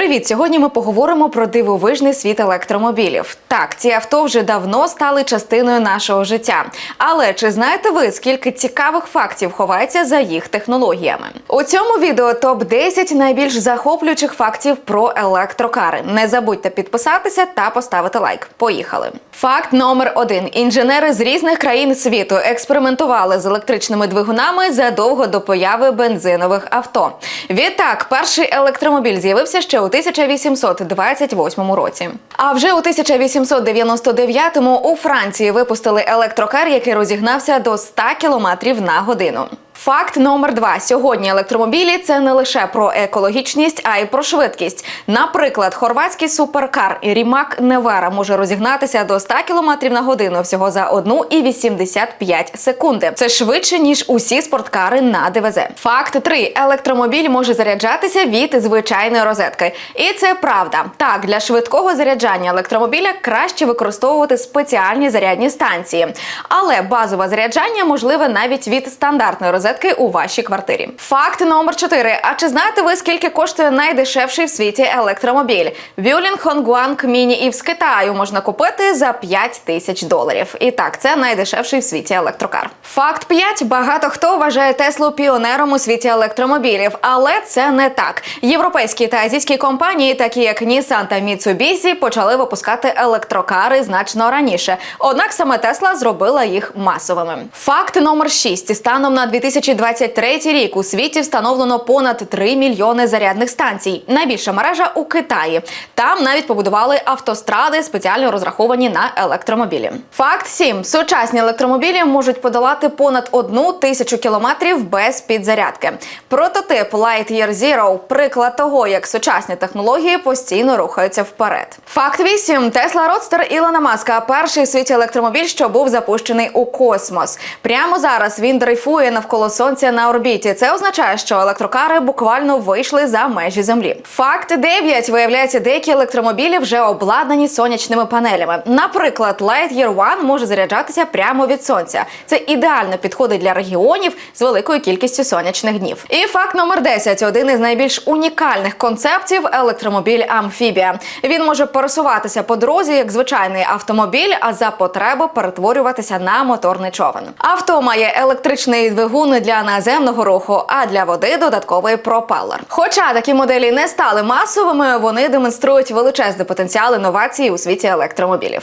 Привіт! Сьогодні ми поговоримо про дивовижний світ електромобілів. Так, ці авто вже давно стали частиною нашого життя. Але чи знаєте ви, скільки цікавих фактів ховається за їх технологіями? У цьому відео топ 10 найбільш захоплюючих фактів про електрокари. Не забудьте підписатися та поставити лайк. Поїхали. Факт номер один: інженери з різних країн світу експериментували з електричними двигунами задовго до появи бензинових авто. Відтак, перший електромобіль з'явився ще у 1828 році. А вже у 1899-му у Франції випустили електрокар, який розігнався до 100 км на годину. Факт номер два: сьогодні електромобілі це не лише про екологічність, а й про швидкість. Наприклад, хорватський суперкар Рімак Невера може розігнатися до 100 км на годину всього за 1,85 секунди. Це швидше ніж усі спорткари на ДВЗ. Факт 3. електромобіль може заряджатися від звичайної розетки, і це правда. Так, для швидкого заряджання електромобіля краще використовувати спеціальні зарядні станції, але базове заряджання можливе навіть від стандартної розетки у вашій квартирі. Факт номер 4. А чи знаєте ви, скільки коштує найдешевший в світі електромобіль? Бюлінг Хонгуанг Міні Ів з Китаю можна купити за 5 тисяч доларів. І так, це найдешевший в світі електрокар. Факт 5. Багато хто вважає Теслу піонером у світі електромобілів, але це не так. Європейські та азійські компанії, такі як Nissan та Mitsubishi, почали випускати електрокари значно раніше. Однак саме Тесла зробила їх масовими. Факт номер 6. Станом на 2023 рік у світі встановлено понад 3 мільйони зарядних станцій. Найбільша мережа у Китаї. Там навіть побудували автостради, спеціально розраховані на електромобілі. Факт 7. Сучасні електромобілі можуть подолати понад одну тисячу кілометрів без підзарядки. Прототип Lightyear Zero – приклад того, як сучасні технології постійно рухаються вперед. Факт 8. Тесла Родстер Ілона Маска перший в світі електромобіль, що був запущений у космос. Прямо зараз він дрейфує навколо сонця на орбіті. Це означає, що електрокари буквально вийшли за межі землі. Факт 9. Виявляється, деякі електромобілі вже обладнані сонячними панелями. Наприклад, Lightyear One може заряджатися прямо від сонця. Це ідеально підходить для регіонів з великою кількістю сонячних днів. І факт номер 10. Один із найбільш унікальних концептів електромобіль Амфібія. Він може пересуватися по дорозі як звичайний автомобіль, а за потреби перетворюватися на моторний човен. Авто має електричний двигун для наземного руху, а для води додатковий пропелер. Хоча такі моделі не стали масовими, вони демонструють величезний потенціал інновацій у світі електромобілів.